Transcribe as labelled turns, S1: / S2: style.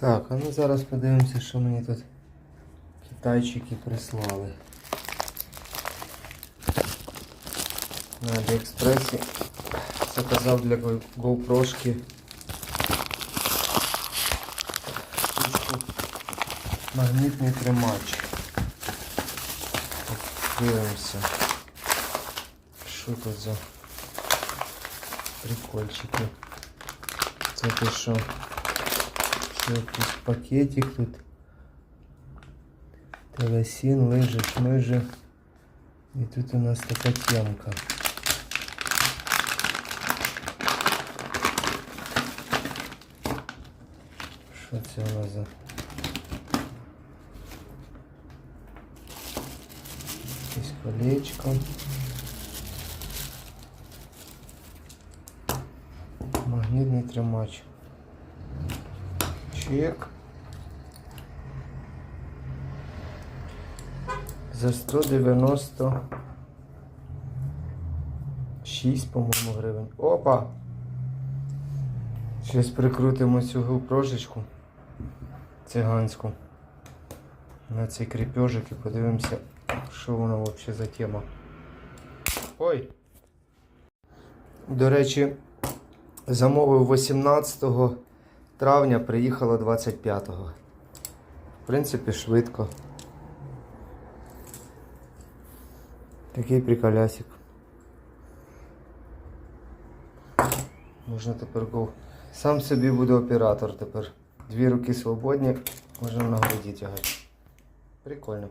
S1: Так, а ну зараз подивимося, що мені тут китайчики прислали. На Аліекспресі заказав для GoPro-шки магнітний тримач. Дивимося. Що тут за прикольчики? Це ти що? Це якийсь пакетик тут. Телесін, лижи, шмижи. І тут у нас така темка. Що це у нас за? Якесь колечко. Магнітний тримач. Чек. За 196, по-моєму, гривень. Опа! Зараз прикрутимо цю гупрошечку циганську на цей кріпежик і подивимося, що воно взагалі за тема. Ой! До речі, замовив 18 травня, приїхало 25-го. В принципі, швидко. Такий приколясик. Можна тепер го. Сам собі буду оператор тепер. Дві руки свободні, можна на груді тягати. Прикольно.